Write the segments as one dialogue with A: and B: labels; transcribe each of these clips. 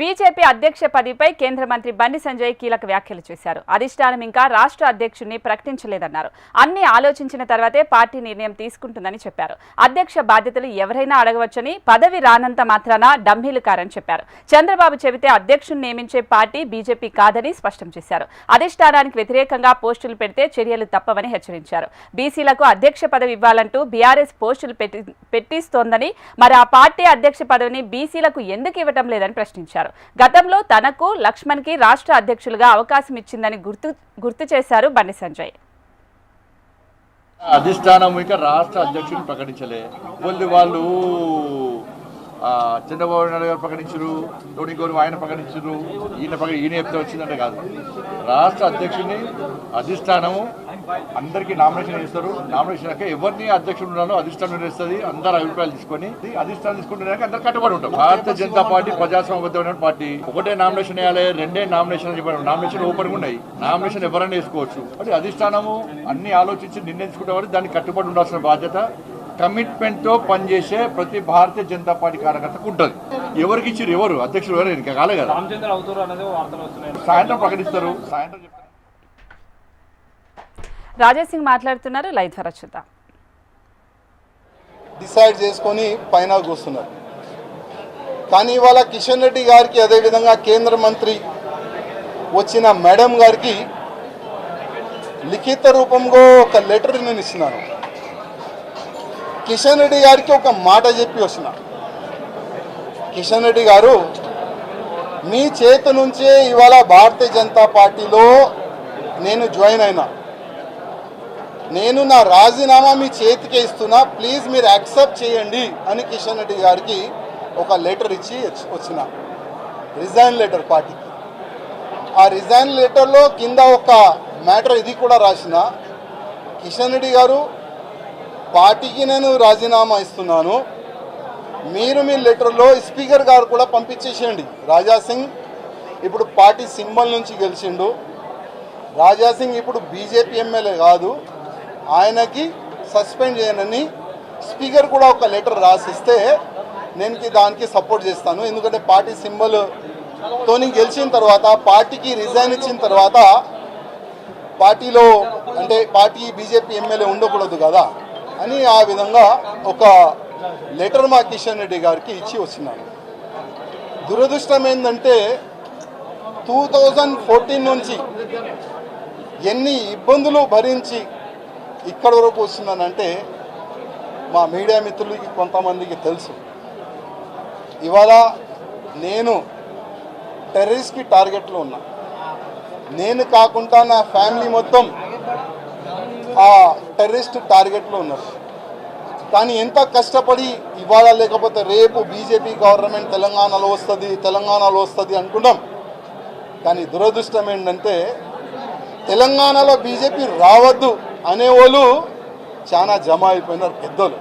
A: BJP అధ్యక్ష పదవిపై కేంద్ర మంత్రి బండి సంజయ్ కీలక వ్యాఖ్యలు చేశారు. అధిష్టానం ఇంకా రాష్ట్ర అధ్యక్షుడిని ప్రకటించలేదన్నారు. అన్ని ఆలోచించిన తర్వాతే పార్టీ నిర్ణయం తీసుకుంటుందని చెప్పారు. అధ్యక్ష బాధ్యతలు ఎవరైనా అడగవచ్చని పదవి రానంత మాత్రాన డమ్మీలు కారని చెప్పారు. చంద్రబాబు చెబితే అధ్యక్షుడిని నియమించే పార్టీ బీజేపీ కాదని స్పష్టం చేశారు. అధిష్టానానికి వ్యతిరేకంగా పోస్టులు పెడితే చర్యలు తప్పవని హెచ్చరించారు. బీసీలకు అధ్యక్ష పదవి ఇవ్వాలంటూ బీఆర్ఎస్ పోస్టులు పెట్టి పెట్టిస్తోందని మరి ఆ పార్టీ అధ్యక్ష పదవిని బీసీలకు ఎందుకు ఇవ్వటం లేదని ప్రశ్నించారు. గతంలో తనకు లక్ష్మణ్కి రాష్ట్ర అధ్యక్షులుగా అవకాశం ఇచ్చిందని గుర్తు గుర్తు చేశారు బండి సంజయ్.
B: అధిష్టానం ఇక రాష్ట్ర అధ్యక్షుని ప్రకటించలే. వాళ్ళు వాళ్ళు చంద్రబాబు నాయుడు గారు ప్రకటించరు ఇంకోరు ఆయన ప్రకటించరు ఈయన ప్రకటి ఈయన చెప్తే వచ్చిందంటే కాదు. రాష్ట్ర అధ్యక్షుడిని అధిష్టానము అందరికీ నామినేషన్ ఇస్తారు నామినేషన్ అయ్యాక ఎవరిని అధ్యక్షుడు ఉన్నారో అధిష్టానం నిర్ణయిస్తుంది అందరు అభిప్రాయాలు తీసుకొని అధిష్టానం తీసుకుంటున్నాక అందరు కట్టుబడి ఉంటాం భారతీయ జనతా పార్టీ ప్రజాస్వామ్యబద్ధమైన పార్టీ. ఒకటే నామినేషన్ వేయాలి రెండే నామినేషన్ చెప్పారు. నామినేషన్ ఓపెన్ ఉన్నాయి. నామినేషన్ ఎవరైనా వేసుకోవచ్చు. అంటే అధిష్టానము అన్ని ఆలోచించి నిర్ణయించుకుంటే వాడు దానికి కట్టుబడి ఉండాల్సిన బాధ్యత కమిట్మెంట్తో పనిచేసే ప్రతి భారతీయ జనతా పార్టీ కార్యకర్తకు ఉంటుంది. ఎవరికి ఇచ్చారు ఎవరు? అధ్యక్షుడు ఎవరు? ఇంకా కాలే కదా. సాయంత్రం ప్రకటిస్తారు. సాయంత్రం
A: రాజేష్ సింగ్ మాట్లాడుతున్నారు. లైవ్ ద్వారా చూద్దాం.
C: డిసైడ్ చేసుకొని పైన కూస్తున్నారు కానీ ఇవాళ కిషన్ రెడ్డి గారికి అదేవిధంగా కేంద్ర మంత్రి వచ్చిన మేడం గారికి లిఖిత రూపంలో ఒక లెటర్ నేను ఇచ్చినాను కిషన్ రెడ్డి గారికి ఒక మాట చెప్పి వచ్చిన కిషన్ రెడ్డి గారు మీ చేతి నుంచే ఇవాళ భారతీయ జనతా పార్టీలో నేను జాయిన్ అయినా. నేను నా రాజీనామా మీ చేతికే ఇస్తున్నా ప్లీజ్ మీరు యాక్సెప్ట్ చేయండి అని కిషన్ రెడ్డి గారికి ఒక లెటర్ ఇచ్చి వచ్చిన. రిజైన్ లెటర్ పార్టీకి. ఆ రిజైన్ లెటర్లో కింద ఒక మ్యాటర్ ఇది కూడా రాసిన. కిషన్ రెడ్డి గారు పార్టీకి నేను రాజీనామా ఇస్తున్నాను. మీరు మీ లెటర్లో స్పీకర్ గారు కూడా పంపించేసేయండి. రాజా సింగ్ ఇప్పుడు పార్టీ సింబల్ నుంచి గెలిచిండు. రాజా సింగ్ ఇప్పుడు బీజేపీ ఎమ్మెల్యే కాదు. ఆయనకి సస్పెండ్ చేయనని స్పీకర్ కూడా ఒక లెటర్ రాసిస్తే నేను దానికి సపోర్ట్ చేస్తాను. ఎందుకంటే పార్టీ సింబల్ తోని గెలిచిన తర్వాత పార్టీకి రిజైన్ ఇచ్చిన తర్వాత పార్టీలో అంటే పార్టీ బీజేపీ ఎమ్మెల్యే ఉండకూడదు కదా. అని ఆ విధంగా ఒక లెటర్ మా కిషన్ రెడ్డి గారికి ఇచ్చి వచ్చినాను. దురదృష్టం ఏంటంటే టూ థౌజండ్ ఫోర్టీన్ నుంచి ఎన్ని ఇబ్బందులు భరించి ఇక్కడ వరకు వస్తున్నానంటే మా మీడియా మిత్రులకి కొంతమందికి తెలుసు. ఇవాళ నేను టెర్రరిస్ట్కి టార్గెట్లో ఉన్నా. నేను కాకుండా నా ఫ్యామిలీ మొత్తం ఆ టెర్రరిస్ట్ టార్గెట్లో ఉన్నారు. కానీ ఎంత కష్టపడి ఇవాళ లేకపోతే రేపు బీజేపీ గవర్నమెంట్ తెలంగాణలో వస్తుంది తెలంగాణలో వస్తుంది అనుకున్నాం. కానీ దురదృష్టం ఏంటంటే తెలంగాణలో బీజేపీ రావద్దు అనేవాళ్ళు చాలా జమ అయిపోయినారు పెద్దలు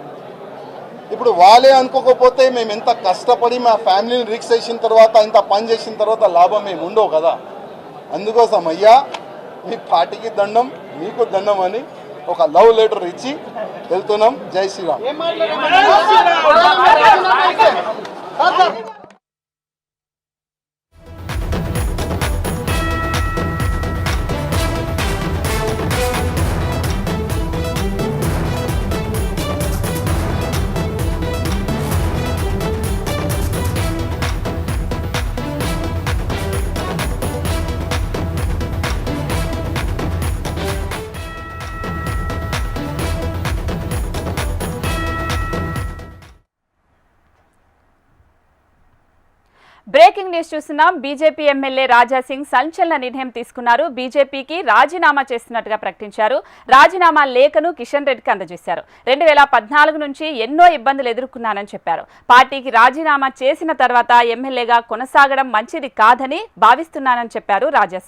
C: ఇప్పుడు వాళ్ళే అనుకోకపోతే మేము ఎంత కష్టపడి మా ఫ్యామిలీని రిక్స్ చేసిన తర్వాత ఇంత పని చేసిన తర్వాత లాభం మేము ఉండవు కదా. అందుకోసం అయ్యా మీ పార్టీకి దండం మీకు దండం అని ఒక లవ్ లెటర్ ఇచ్చి వెళ్తున్నాం. జై శ్రీరామ్.
A: న్యూస్ చూస్తున్నాం. బీజేపీ ఎమ్మెల్యే రాజా సింగ్ సంచలన నిర్ణయం తీసుకున్నారు. బీజేపీకి రాజీనామా చేస్తున్నట్టుగా ప్రకటించారు. రాజీనామా లేఖను కిషన్ రెడ్డికి అందజేశారు. రెండు వేల పద్నాలుగు నుంచి ఎన్నో ఇబ్బందులు ఎదుర్కొన్నానని చెప్పారు. పార్టీకి రాజీనామా చేసిన తర్వాత ఎమ్మెల్యేగా కొనసాగడం మంచిది కాదని భావిస్తున్నానని చెప్పారు రాజా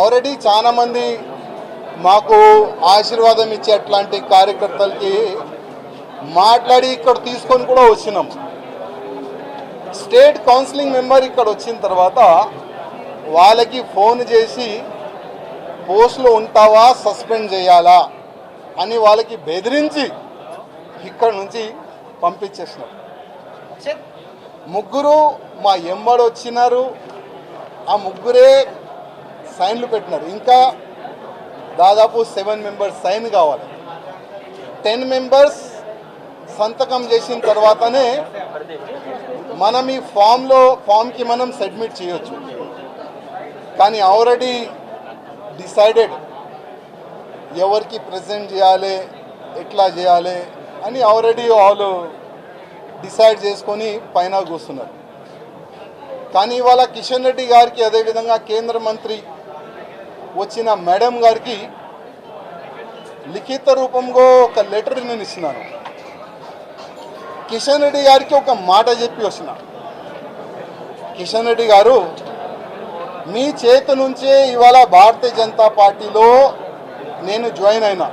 C: ఆల్రెడీ చాలా మంది మాకు ఆశీర్వాదం ఇచ్చే అట్లాంటి కార్యకర్తలకి మాట్లాడి ఇక్కడ తీసుకొని కూడా వచ్చినాం. స్టేట్ కౌన్సిలింగ్ మెంబర్ ఇక్కడ వచ్చిన తర్వాత వాళ్ళకి ఫోన్ చేసి పోస్ట్లో ఉంటావా సస్పెండ్ చేయాలా అని వాళ్ళకి బెదిరించి ఇక్కడ నుంచి పంపించేసినారు ముగ్గురు మా ఎంబడి వచ్చినారు. ఆ ముగ్గురే సైన్లు పెట్టినారు. ఇంకా దాదాపు సెవెన్ మెంబర్స్ సైన్ కావాలి. టెన్ మెంబర్స్ సంతకం చేసిన తర్వాతనే మనం ఈ ఫామ్లో ఫామ్కి మనం సబ్మిట్ చేయొచ్చు. కానీ ఆల్రెడీ డిసైడెడ్ ఎవరికి ప్రజెంట్ చేయాలి ఎట్లా చేయాలి అని ఆల్రెడీ వాళ్ళు డిసైడ్ చేసుకొని పైన కూస్తున్నారు కానీ ఇవాళ కిషన్ రెడ్డి గారికి అదేవిధంగా కేంద్ర మంత్రి వచ్చిన మేడం గారికి లిఖిత రూపంలో ఒక లెటర్ నేను ఇస్తున్నాను. కిషన్ రెడ్డి గారికి ఒక మాట చెప్పి వచ్చిన కిషన్ రెడ్డి గారు మీ చేతి నుంచే ఇవాళ భారతీయ జనతా పార్టీలో నేను జాయిన్ అయినా.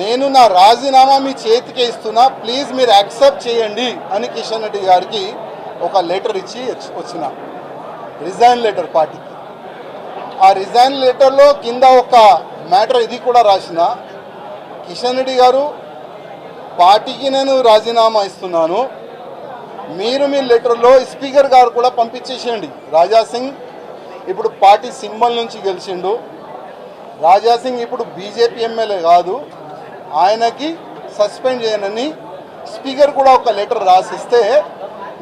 C: నేను నా రాజీనామా మీ చేతికి ఇస్తున్నా ప్లీజ్ మీరు యాక్సెప్ట్ చేయండి అని కిషన్ రెడ్డి గారికి ఒక లెటర్ ఇచ్చి వచ్చిన. రిజైన్ లెటర్ పార్టీకి. ఆ రిజైన్ లెటర్లో కింద ఒక మ్యాటర్ ఇది కూడా రాసిన. కిషన్ రెడ్డి గారు పార్టీకి నేను రాజీనామా ఇస్తున్నాను. మీరు మీ లెటర్లో స్పీకర్ గారు కూడా పంపించేసేయండి. రాజా సింగ్ ఇప్పుడు పార్టీ సింబల్ నుంచి గెలిచిండు. రాజా సింగ్ ఇప్పుడు బీజేపీ ఎమ్మెల్యే కాదు. ఆయనకి సస్పెండ్ చేయనని స్పీకర్ కూడా ఒక లెటర్ రాసిస్తే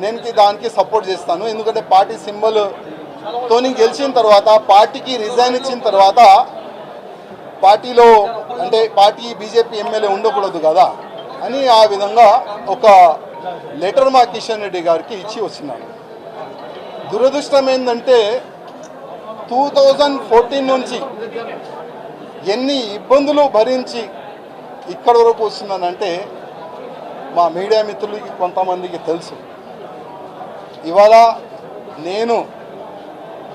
C: నేను దానికి సపోర్ట్ చేస్తాను. ఎందుకంటే పార్టీ సింబల్ తోని గెలిచిన తర్వాత పార్టీకి రిజైన్ ఇచ్చిన తర్వాత పార్టీలో అంటే పార్టీ బీజేపీ ఎమ్మెల్యే ఉండకూడదు కదా అని ఆ విధంగా ఒక లెటర్ మా కిషన్ రెడ్డి గారికి ఇచ్చి వచ్చినాను దురదృష్టం ఏంటంటే టూ థౌజండ్ ఫోర్టీన్ నుంచి ఎన్ని ఇబ్బందులు భరించి ఇక్కడ వరకు వస్తున్నానంటే మా మీడియా మిత్రులకి కొంతమందికి తెలుసు. ఇవాళ నేను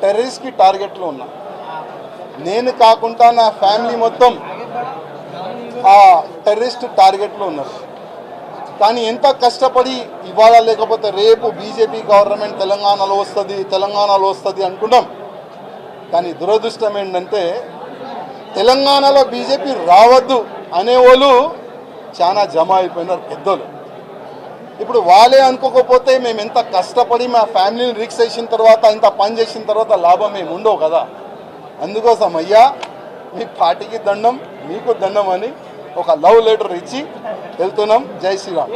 C: టెర్రరిస్ట్కి టార్గెట్లో ఉన్నా. నేను కాకుండా నా ఫ్యామిలీ మొత్తం ఆ టెర్రరిస్ట్ టార్గెట్లో ఉన్నారు. కానీ ఎంత కష్టపడి ఇవాళ లేకపోతే రేపు బీజేపీ గవర్నమెంట్ తెలంగాణలో వస్తుంది తెలంగాణలో వస్తుంది అనుకున్నాం. కానీ దురదృష్టం ఏంటంటే తెలంగాణలో బీజేపీ రావద్దు అనేవాళ్ళు చాలా జమ అయిపోయినారు పెద్దలు ఇప్పుడు వాళ్ళే అనుకోకపోతే మేము ఎంత కష్టపడి మా ఫ్యామిలీని రిక్స్ చేసిన తర్వాత ఇంత పని చేసిన తర్వాత లాభం ఏమి ఉండవు కదా? అందుకోసం అయ్యా మీ పార్టీకి దండం మీకు దండం అని ఒక లవ్ లెటర్ ఇచ్చి వెళ్తున్నాం. జై శ్రీరామ్.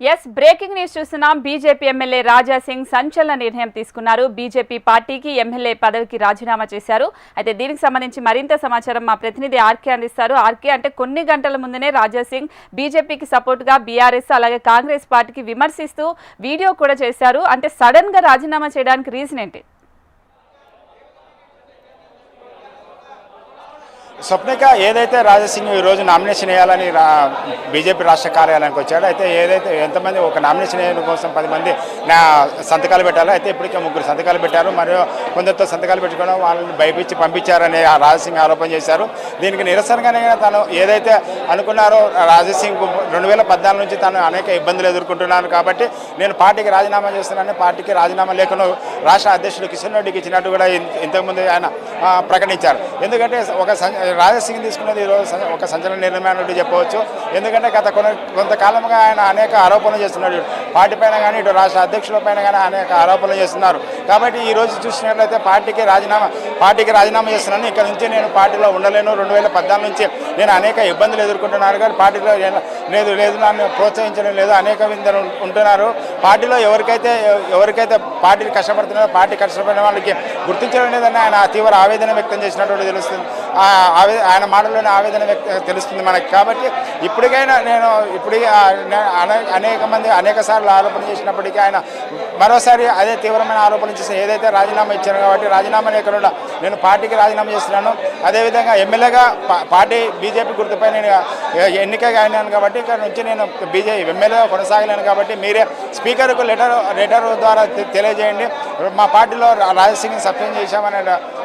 A: ఎస్ బ్రేకింగ్ న్యూస్ చూస్తున్నాం. బీజేపీ ఎమ్మెల్యే రాజా సింగ్ సంచలన నిర్ణయం తీసుకున్నారు. బీజేపీ పార్టీకి ఎమ్మెల్యే పదవికి రాజీనామా చేశారు. అయితే దీనికి సంబంధించి మరింత సమాచారం మా ప్రతినిధి ఆర్కే అందిస్తారు. ఆర్కే అంటే కొన్ని గంటల ముందునే రాజా సింగ్ బీజేపీకి సపోర్ట్గా బీఆర్ఎస్ అలాగే కాంగ్రెస్ పార్టీకి విమర్శిస్తూ వీడియో కూడా చేశారు. అంటే సడన్గా రాజీనామా చేయడానికి రీజన్ ఏంటి?
D: స్వప్నిక ఏదైతే రాజసింగ్ ఈ రోజు నామినేషన్ వేయాలని రా బీజేపీ రాష్ట్ర కార్యాలయానికి వచ్చాడో అయితే ఏదైతే ఎంతమంది ఒక నామినేషన్ వేయడం కోసం పది మంది నా సంతకాలు పెట్టాలో అయితే ఇప్పటికే ముగ్గురు సంతకాలు పెట్టారు. మరియు కొందరితో సంతకాలు పెట్టుకోవడం వాళ్ళని భయపించి పంపించారని ఆ రాజసింగ్ ఆరోపణ చేశారు. దీనికి నిరసనగానే తను ఏదైతే అనుకున్నారో రాజసింగ్ రెండు వేల పద్నాలుగు నుంచి తను అనేక ఇబ్బందులు ఎదుర్కొంటున్నాను కాబట్టి నేను పార్టీకి రాజీనామా చేస్తున్నానని పార్టీకి రాజీనామా లేఖను రాష్ట్ర అధ్యక్షుడు కిషన్ రెడ్డికి ఇచ్చినట్టు కూడా ఇంతకుముందు ఆయన ప్రకటించారు. ఎందుకంటే ఒక సం- రాజసింగ్ తీసుకున్నది ఈరోజు ఒక సంచలన నిర్ణయం అన్నట్టు చెప్పవచ్చు. ఎందుకంటే గత కొన్ని కొంతకాలంగా ఆయన అనేక ఆరోపణలు చేస్తున్నాడు పార్టీ పైన కానీ ఇటు రాష్ట్ర అధ్యక్షుల పైన కానీ అనేక ఆరోపణలు చేస్తున్నారు. కాబట్టి ఈ రోజు చూసినట్లయితే పార్టీకి రాజీనామా పార్టీకి రాజీనామా చేస్తున్నాను. ఇక్కడ నుంచి నేను పార్టీలో ఉండలేను. రెండు వేల పద్నాలుగు నుంచి నేను అనేక ఇబ్బందులు ఎదుర్కొంటున్నాను కానీ పార్టీలో లేదు లేదు నన్ను ప్రోత్సహించడం లేదు. అనేక విందరు ఉంటున్నారు. పార్టీలో ఎవరికైతే ఎవరికైతే పార్టీలు కష్టపడుతున్నారో పార్టీ కష్టపడిన వాళ్ళకి గుర్తించడం లేదని ఆయన తీవ్ర ఆవేదన వ్యక్తం చేసినట్టు తెలుస్తుంది. ఆయన మాటల్లోనే ఆవేదన వ్యక్త తెలుస్తుంది మనకి. కాబట్టి ఇప్పటికైనా నేను ఇప్పటికీ అనే- అనేక మంది అనేక సార్లు ఆరోపణ చేసినప్పటికీ ఆయన మరోసారి అదే తీవ్రమైన ఆరోపణ చేసి ఏదైతే రాజీనామా ఇచ్చాను కాబట్టి రాజీనామా లేకుండా నేను పార్టీకి రాజీనామా చేస్తున్నాను. అదేవిధంగా ఎమ్మెల్యేగా పార్టీ బీజేపీ గుర్తుపై నేను ఎన్నికగా అయినాను కాబట్టి ఇక్కడ నుంచి నేను బీజేపీ ఎమ్మెల్యేగా కొనసాగలేను కాబట్టి మీరే స్పీకర్కు లెటర్ లెటర్ ద్వారా తెలియజేయండి. మా పార్టీలో రా- రాజసింగ్ సస్పెండ్ చేశామని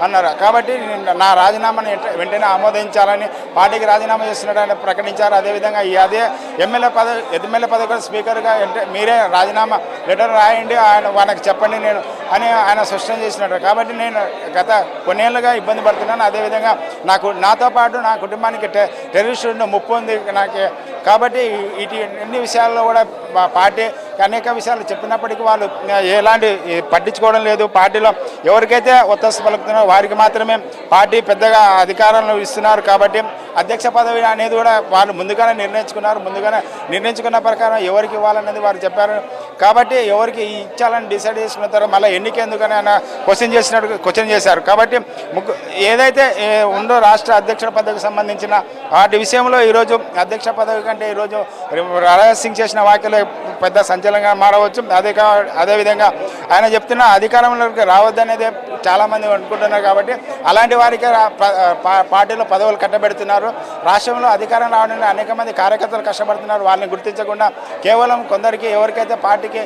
D: అన్నారు. కాబట్టి నా రాజీనామాని వెంటనే ఆమోదించాలని పార్టీకి రాజీనామా చేస్తున్నాడని ప్రకటించారు. అదేవిధంగా ఈ అదే ఎమ్మెల్యే పదవి ఎమ్మెల్యే పదవి కూడా స్పీకర్గా అంటే మీరే రాజీనామా లెటర్ రాయండి. ఆయన వాళ్ళకి చెప్పండి నేను అని ఆయన స్పష్టం చేసినట్టు. కాబట్టి నేను గత కొన్నేళ్ళుగా ఇబ్బంది పడుతున్నాను. అదేవిధంగా నాకు నాతో పాటు నా కుటుంబానికి టె టెర్రరిస్ట్ ముప్పు ఉంది నాకు. కాబట్టి ఇటు అన్ని విషయాల్లో కూడా పార్టీ అనేక విషయాలు చెప్పినప్పటికీ వాళ్ళు ఎలాంటి పట్టించుకోవడం లేదు. పార్టీలో ఎవరికైతే ఒత్తస్తు పలుకుతున్నారో వారికి మాత్రమే పార్టీ పెద్దగా అధికారంలో ఇస్తున్నారు కాబట్టి అధ్యక్ష పదవి అనేది కూడా వాళ్ళు ముందుగానే నిర్ణయించుకున్నారు. ముందుగానే నిర్ణయించుకున్న ప్రకారం ఎవరికి ఇవ్వాలనేది వారు చెప్పారు. కాబట్టి ఎవరికి ఇచ్చాలని డిసైడ్ చేసుకున్న తర్వాత మళ్ళీ ఎన్నిక ఎందుకని ఆయన క్వశ్చన్ చేసినట్టు క్వశ్చన్ చేశారు. కాబట్టి ముగ్గు ఏదైతే ఉండో ఉందో రాష్ట్ర అధ్యక్ష పదవికి సంబంధించిన వాటి విషయంలో ఈరోజు అధ్యక్ష పదవి కంటే ఈరోజు రాజాసింగ్ సింగ్ చేసిన వ్యాఖ్యలు పెద్ద సంచలనంగా మారవచ్చు. అదే కా అదేవిధంగా ఆయన చెప్తున్న అధికారంలోకి రావద్దనేదే చాలామంది అనుకుంటున్నారు కాబట్టి అలాంటి వారికి రా- పార్టీలో పదవులు కట్టబెడుతున్నారు. రాష్ట్రంలో అధికారం రావడానికి అనేక మంది కార్యకర్తలు కష్టపడుతున్నారు. వాళ్ళని గుర్తించకుండా కేవలం కొందరికి ఎవరికైతే పార్టీకి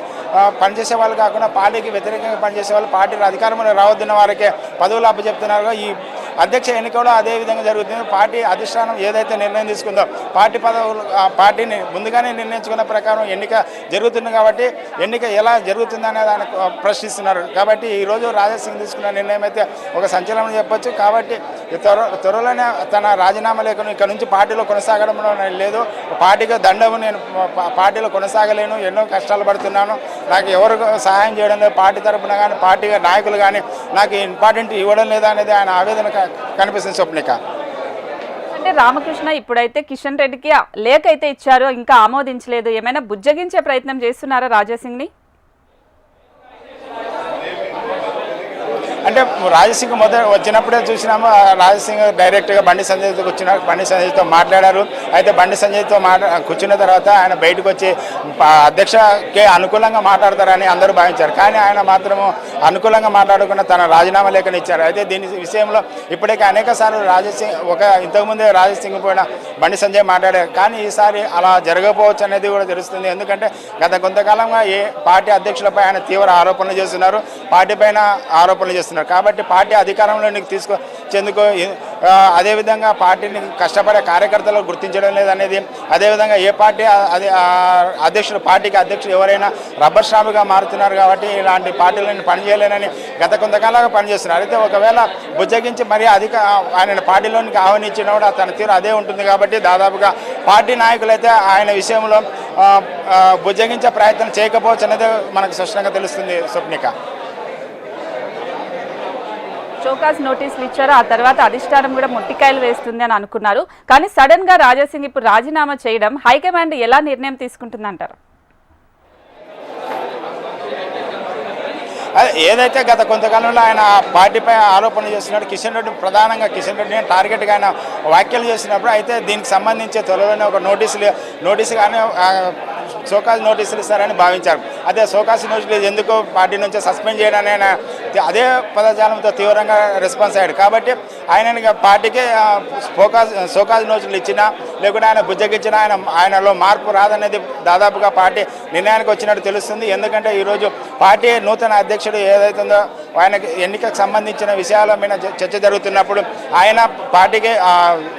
D: పనిచేసే వాళ్ళు కాకుండా పార్టీకి వ్యతిరేకంగా పనిచేసే వాళ్ళు పార్టీ అధికారంలో రావద్దున్న వారికే పదవులు అప్పచెప్తున్నారు. ఈ అధ్యక్ష ఎన్నిక కూడా అదే విధంగా జరుగుతుంది. పార్టీ అధిష్టానం ఏదైతే నిర్ణయం తీసుకుందో పార్టీ పదవులు ఆ పార్టీని ముందుగానే నిర్ణయించుకున్న ప్రకారం ఎన్నిక జరుగుతుంది కాబట్టి ఎన్నిక ఎలా జరుగుతుందనే దాన్ని ప్రశ్నిస్తున్నారు. ఉన్నారు. కాబట్టి ఈరోజు రాజాసింగ్ తీసుకున్న నిర్ణయం అయితే ఒక సంచలనం చెప్పొచ్చు. కాబట్టి త్వర త్వరలోనే తన రాజీనామా లేఖను ఇక్కడ నుంచి పార్టీలో కొనసాగడం లేదు. పార్టీగా దండము నేను పార్టీలో కొనసాగలేను. ఎన్నో కష్టాలు పడుతున్నాను. నాకు ఎవరు సహాయం చేయడం లేదు. పార్టీ తరఫున కానీ పార్టీ నాయకులు కానీ నాకు ఇంపార్టెంట్ ఇవ్వడం లేదా అనేది ఆయన ఆవేదన కనిపిస్తుంది స్వప్నిక.
A: అంటే రామకృష్ణ ఇప్పుడైతే కిషన్ రెడ్డికి లేఖ అయితే ఇచ్చారు. ఇంకా ఆమోదించలేదు. ఏమైనా బుజ్జగించే ప్రయత్నం చేస్తున్నారా రాజాసింగ్ని ని
D: అంటే రాజసింగ్ మొదట వచ్చినప్పుడే చూసినాము. రాజసింగ్ డైరెక్ట్గా బండి సంజయ్తో కూర్చున్న బండి సంజయ్తో మాట్లాడారు. అయితే బండి సంజయ్తో మాట్లా కూర్చున్న తర్వాత ఆయన బయటకు వచ్చి అధ్యక్షకే అనుకూలంగా మాట్లాడతారని అందరూ భావించారు. కానీ ఆయన మాత్రము అనుకూలంగా మాట్లాడకుండా తన రాజీనామా లేఖను ఇచ్చారు అయితే దీని విషయంలో ఇప్పటికే అనేక సార్లు రాజసింగ్ ఒక ఇంతకుముందే రాజసింగ్ పోయిన బండి సంజయ్ మాట్లాడారు. కానీ ఈసారి అలా జరగకపోవచ్చు అనేది కూడా తెలుస్తుంది. ఎందుకంటే గత కొంతకాలంగా ఏ పార్టీ అధ్యక్షులపై ఆయన తీవ్ర ఆరోపణలు చేస్తున్నారు. పార్టీ పైన ఆరోపణలు చేస్తున్నారు. కాబట్టి పార్టీ అధికారంలోనికి తీసుకో చెందుకో. అదేవిధంగా పార్టీని కష్టపడే కార్యకర్తలు గుర్తించడం లేదనేది అదేవిధంగా ఏ పార్టీ అదే అధ్యక్షుడు పార్టీకి అధ్యక్షుడు ఎవరైనా రబ్బర్ స్టాంప్గా మారుతున్నారు కాబట్టి ఇలాంటి పార్టీలను పనిచేయలేనని గత కొంతకాలంగా పనిచేస్తున్నారు. అయితే ఒకవేళ బుజ్జగించి మరీ అధిక ఆయన పార్టీలోనికి ఆహ్వానించిన కూడా తన తీరు అదే ఉంటుంది కాబట్టి దాదాపుగా పార్టీ నాయకులైతే ఆయన విషయంలో బుజ్జగించే ప్రయత్నం చేయకపోవచ్చు అనేది మనకు స్పష్టంగా తెలుస్తుంది స్వప్నిక.
A: షోకాస్ నోటీసులు ఇచ్చారో ఆ తర్వాత అధిష్టానం కూడా ముట్టికాయలు వేస్తుంది అని అనుకున్నారు. కానీ సడన్గా రాజాసింగ్ ఇప్పుడు రాజీనామా చేయడం హైకమాండ్ ఎలా నిర్ణయం తీసుకుంటుందంటారు?
D: ఏదైతే గత కొంతకాలంలో ఆయన పార్టీపై ఆరోపణలు చేస్తున్నాడు కిషన్ రెడ్డి ప్రధానంగా కిషన్ రెడ్డిని టార్గెట్గా ఆయన వ్యాఖ్యలు చేసినప్పుడు అయితే దీనికి సంబంధించి త్వరలోనే ఒక నోటీసులు నోటీసు కానీ ఆ, సోకాస్ నోటీసులు ఇస్తారని భావించారు. అదే సోకాస్ నోటీసులు ఎందుకు పార్టీ నుంచి సస్పెండ్ చేయడానికి ఆయన అదే పదజాలంతో తీవ్రంగా రెస్పాన్స్ అయ్యాడు. కాబట్టి ఆయన పార్టీకి ఫోకాస్ సోకాస్ నోటీసులు ఇచ్చినా లేకుంటే ఆయన బుజ్జగించినా ఆయన ఆయనలో మార్పు రాదనేది దాదాపుగా పార్టీ నిర్ణయానికి వచ్చినట్టు తెలుస్తుంది. ఎందుకంటే ఈరోజు పార్టీ నూతన అధ్యక్షుడు ఏదైతుందో ఆయనకి ఎన్నికకు సంబంధించిన విషయాల మీద చ- చర్చ జరుగుతున్నప్పుడు ఆయన పార్టీకి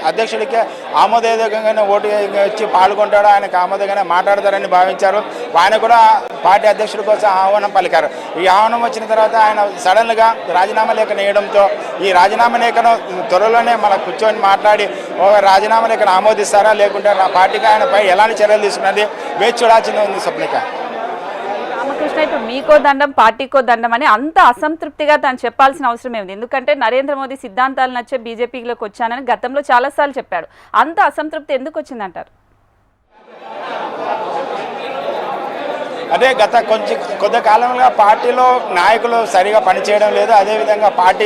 D: అధ్యక్షుడికి ఆమోదయోగంగానే ఓటు ఇచ్చి పాల్గొంటాడు. ఆయనకు ఆమోదంగానే మాట్లాడతారని భావించారు. ఆయన కూడా పార్టీ అధ్యక్షుడి కోసం ఆహ్వానం పలికారు. ఈ ఆహ్వానం వచ్చిన తర్వాత ఆయన సడన్గా రాజీనామా లేఖ నేయడంతో ఈ రాజీనామా లేఖను త్వరలోనే మన కూర్చొని మాట్లాడి ఒక రాజీనామా లేఖను ఆమోదిస్తారా? లేకుంటే నా పార్టీకి ఆయనపై ఎలాంటి చర్యలు తీసుకున్నది? వేచి చూడాల్సింది ఉంది స్వప్నిక.
A: రామకృష్ణ ఇప్పుడు మీకో దండం పార్టీకో దండం అని అంత అసంతృప్తిగా తాను చెప్పాల్సిన అవసరం ఏమిటి ఎందుకంటే నరేంద్ర మోదీ సిద్ధాంతాలు నచ్చే బీజేపీలోకి వచ్చానని గతంలో చాలాసార్లు చెప్పాడు. అంత అసంతృప్తి ఎందుకు వచ్చిందంటారు?
D: అదే గత కొంచెం కొద్ది కాలంగా పార్టీలో నాయకులు సరిగా పనిచేయడం లేదు. అదేవిధంగా పార్టీ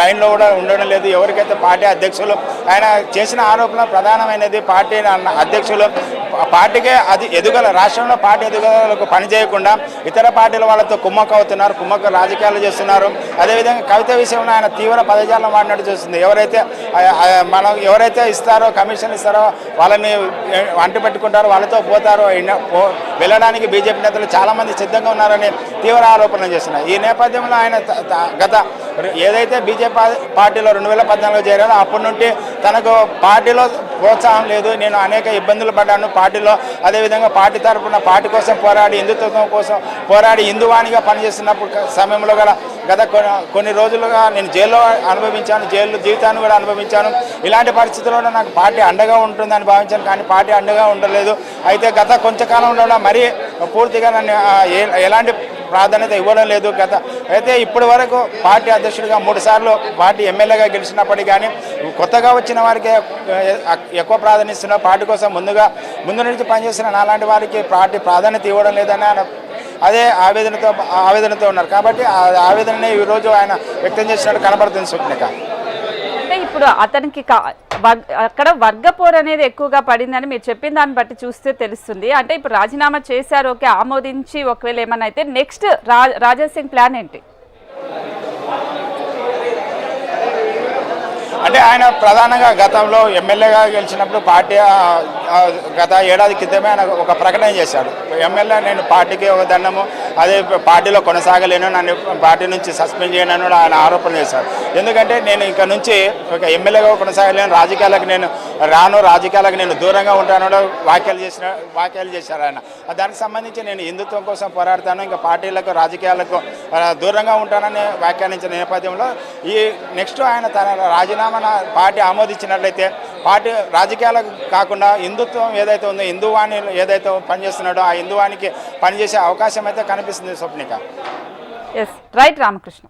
D: లైన్లో కూడా ఉండడం లేదు. ఎవరికైతే పార్టీ అధ్యక్షులు ఆయన చేసిన ఆరోపణ ప్రధానమైనది పార్టీ అధ్యక్షులు పార్టీకే అది ఎదుగల రాష్ట్రంలో పార్టీ ఎదుగుదలకు పని చేయకుండా ఇతర పార్టీల వాళ్ళతో కుమ్మక్క అవుతున్నారు కుమ్మక్క రాజకీయాలు చేస్తున్నారు. అదేవిధంగా కవిత విషయంలో ఆయన తీవ్ర పదజాలం వాడినట్టు చూస్తుంది. ఎవరైతే మనం ఎవరైతే ఇస్తారో కమిషన్ ఇస్తారో వాళ్ళని అంటు పెట్టుకుంటారో వాళ్ళతో పోతారో పో- వెళ్ళడానికి బీజేపీ నేతలు చాలామంది సిద్ధంగా ఉన్నారని తీవ్ర ఆరోపణలు చేస్తున్నారు ఈ నేపథ్యంలో ఆయన గత ఏదైతే బీజేపీ పార్టీలో రెండు వేల పద్నాలుగులో చేరారో అప్పటి నుండి తనకు పార్టీలో ప్రోత్సాహం లేదు. నేను అనేక ఇబ్బందులు పడ్డాను. పార్టీలో అదేవిధంగా పార్టీ తరఫున పార్టీ కోసం పోరాడి హిందుత్వం కోసం పోరాడి హిందువానిగా పనిచేస్తున్నప్పుడు సమయంలో గల గత కొన్ని కొన్ని రోజులుగా నేను జైల్లో అనుభవించాను. జైలు జీవితాన్ని కూడా అనుభవించాను. ఇలాంటి పరిస్థితుల్లో నాకు పార్టీ అండగా ఉంటుందని భావించాను. కానీ పార్టీ అండగా ఉండలేదు. అయితే గత కొంతకాలంలో మరీ పూర్తిగా నన్ను ఏ- ఎలాంటి ప్రాధాన్యత ఇవ్వడం లేదు. గత అయితే ఇప్పటి వరకు పార్టీ అధ్యక్షుడిగా మూడు సార్లు పార్టీ ఎమ్మెల్యేగా గెలిచినప్పటికీ కానీ కొత్తగా వచ్చిన వారికి ఎక్కువ ప్రాధాన్యత ఇస్తున్న పార్టీ కోసం ముందుగా ముందు నుంచి పనిచేసిన నాలాంటి వారికి పార్టీ ప్రాధాన్యత ఇవ్వడం లేదని ఆయన అదే ఆవేదనతో ఆవేదనతో ఉన్నారు. కాబట్టి ఆ ఆవేదననే ఈరోజు ఆయన వ్యక్తం చేసినట్టు కనబడుతుంది స్వప్నిక
A: అంటే ఇప్పుడు అతనికి కా- వర్గ- అక్కడ వర్గపోరు అనేది ఎక్కువగా పడిందని మీరు చెప్పిన దాన్ని బట్టి చూస్తే తెలుస్తుంది. అంటే ఇప్పుడు రాజీనామా చేశారు ఓకే ఆమోదించి ఒకవేళ ఏమన్నా అయితే నెక్స్ట్ రా రాజా సింగ్ ప్లాన్ ఏంటి?
D: అంటే ఆయన ప్రధానంగా గతంలో ఎమ్మెల్యేగా గెలిచినప్పుడు పార్టీ గత ఏడాది క్రితమే ఆయన ఒక ప్రకటన చేశాడు. ఎమ్మెల్యే నేను పార్టీకి ఒక దండము అదే పార్టీలో కొనసాగలేను నన్ను పార్టీ నుంచి సస్పెండ్ చేయను ఆయన ఆరోపణ చేశారు ఎందుకంటే నేను ఇక నుంచి ఒక ఎమ్మెల్యేగా కొనసాగలేను రాజకీయాలకు నేను రాను రాజకీయాలకు నేను దూరంగా ఉంటాను వ్యాఖ్యలు చేసిన వ్యాఖ్యలు చేశారు ఆయన. దానికి సంబంధించి నేను హిందుత్వం కోసం పోరాడతాను ఇంకా పార్టీలకు రాజకీయాలకు దూరంగా ఉంటానని వ్యాఖ్యానించిన నేపథ్యంలో ఈ నెక్స్ట్ ఆయన తన రాజీనామా పార్టీ ఆమోదించినట్లయితే పార్టీ రాజకీయాలకు కాకుండా హిందుత్వం ఏదైతే ఉందో హిందువాణి ఏదైతే పనిచేస్తున్నాడో ఆ హిందువానికి పనిచేసే అవకాశం అయితే కనిపిస్తుంది స్వప్నిక.
A: Yes right Ramakrishna